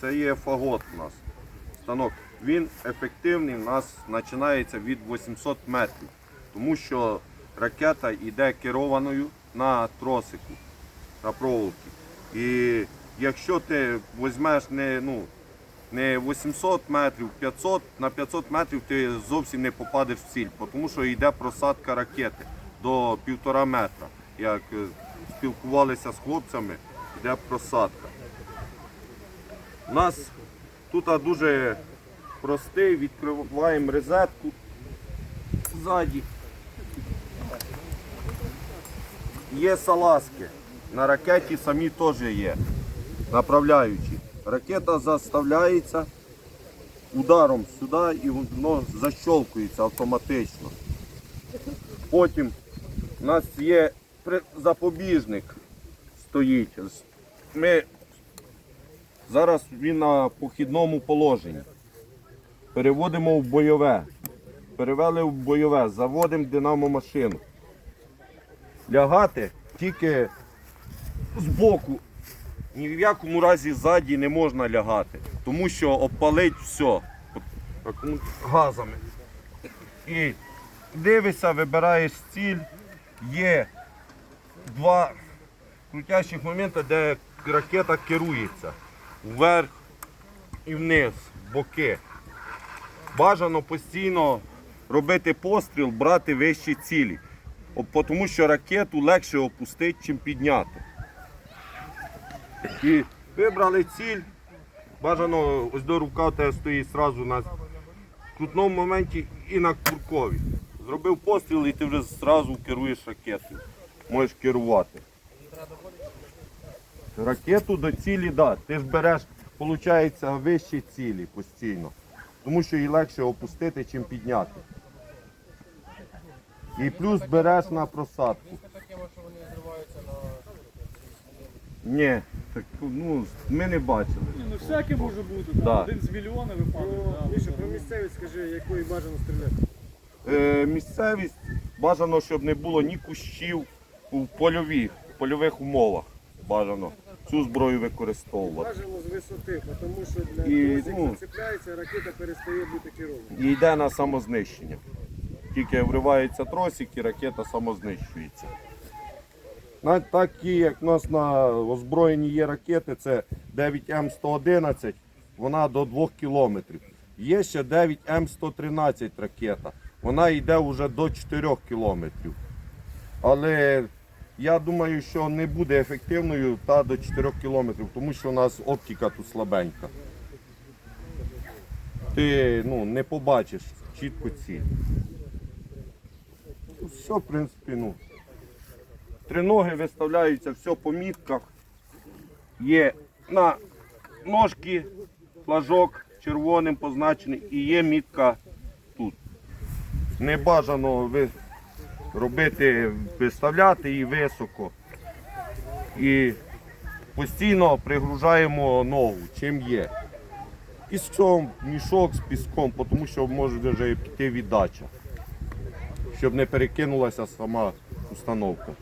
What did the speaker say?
Це є фагот у нас. Станок. Він ефективний у нас починається від 800 метрів, тому що ракета йде керованою на тросику, на проволоки. І якщо ти візьмеш не, ну, не 800 метрів, 500, на 500 метрів ти зовсім не попадеш в ціль, тому що йде просадка ракети до півтора метра. Як е, спілкувалися з хлопцями, йде просадка. У нас тут дуже простий, відкриваємо розетку ззаді. Є салазки. На ракеті самі теж є. Направляючі. Ракета заставляється ударом сюди і воно защолкується автоматично. Потім у нас є запобіжник стоїть. Ми Зараз він на похідному положенні. Переводимо в бойове. Перевели в бойове, заводимо динамо-машину. Лягати тільки збоку. Ні в якому разі ззаді не можна лягати, тому що обпалить все газами. І дивишся, вибираєш ціль. Є два крутящих моменти, де ракета керується вверх і вниз, боки. Бажано постійно робити постріл, брати вищі цілі. Тому що ракету легше опустити, чим підняти. І вибрали ціль. Бажано ось до рука стоїть одразу на крутному моменті і на куркові. Зробив постріл і ти вже одразу керуєш ракетою. Можеш керувати. Ракету до цілі, да. Ти ж береш, виходить, вищі цілі постійно. Тому що її легше опустити, чим підняти. І плюс береш на просадку. Ні, так, ну, ми не бачили. Ні, Ну всяке може бути. Да. Да. Один з мільйона випадок. Міша, про місцевість скажи, якої бажано стріляти. Е, місцевість бажано, щоб не було ні кущів у польових, польових умовах. Бажано цю зброю використовувати. Бажано з висоти, тому що для І, ну, зацепляється, ракета перестає бути керованою. І йде на самознищення. Тільки вривається тросик і ракета самознищується. Навіть такі, як у нас на озброєнні є ракети, це 9М111, вона до 2 кілометрів. Є ще 9М113 ракета, вона йде вже до 4 кілометрів. Але я думаю, що не буде ефективною та до 4 кілометрів, тому що у нас оптика тут слабенька. Ти ну, не побачиш чітко ціль. Ну, Все, в принципі, ну. Триноги виставляються, все по мітках. Є на ножки флажок червоним позначений і є мітка тут. Не ви робити, виставляти її високо. І постійно пригружаємо ногу, чим є. Піском, мішок з піском, тому що може вже піти віддача, щоб не перекинулася сама установка.